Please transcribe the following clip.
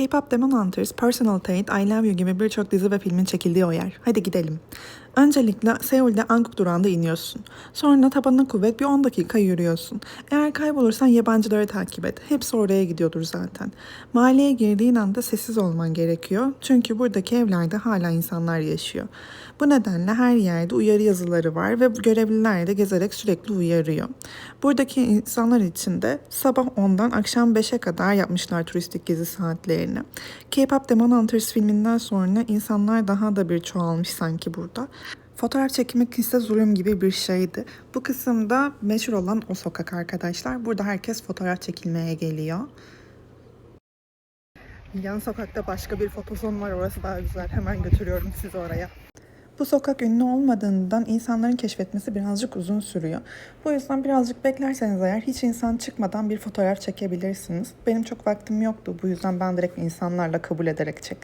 K-pop Demon Hunters, Personal Tate, I Love You gibi birçok dizi ve filmin çekildiği o yer. Hadi gidelim. Öncelikle Seul'de Anguk durağında iniyorsun. Sonra tabanına kuvvet bir 10 dakika yürüyorsun. Eğer kaybolursan yabancıları takip et. Hepsi oraya gidiyordur zaten. Mahalleye girdiğin anda sessiz olman gerekiyor. Çünkü buradaki evlerde hala insanlar yaşıyor. Bu nedenle her yerde uyarı yazıları var ve görevliler de gezerek sürekli uyarıyor. Buradaki insanlar için de sabah 10'dan akşam 5'e kadar yapmışlar turistik gezi saatlerini. K-pop Demon Hunters filminden sonra insanlar daha da bir çoğalmış sanki burada. Fotoğraf çekmek ise zulüm gibi bir şeydi. Bu kısımda meşhur olan o sokak arkadaşlar. Burada herkes fotoğraf çekilmeye geliyor. Yan sokakta başka bir fotozon var. Orası daha güzel. Hemen götürüyorum sizi oraya. Bu sokak ünlü olmadığından insanların keşfetmesi birazcık uzun sürüyor. Bu yüzden birazcık beklerseniz eğer hiç insan çıkmadan bir fotoğraf çekebilirsiniz. Benim çok vaktim yoktu. Bu yüzden ben direkt insanlarla kabul ederek çektim.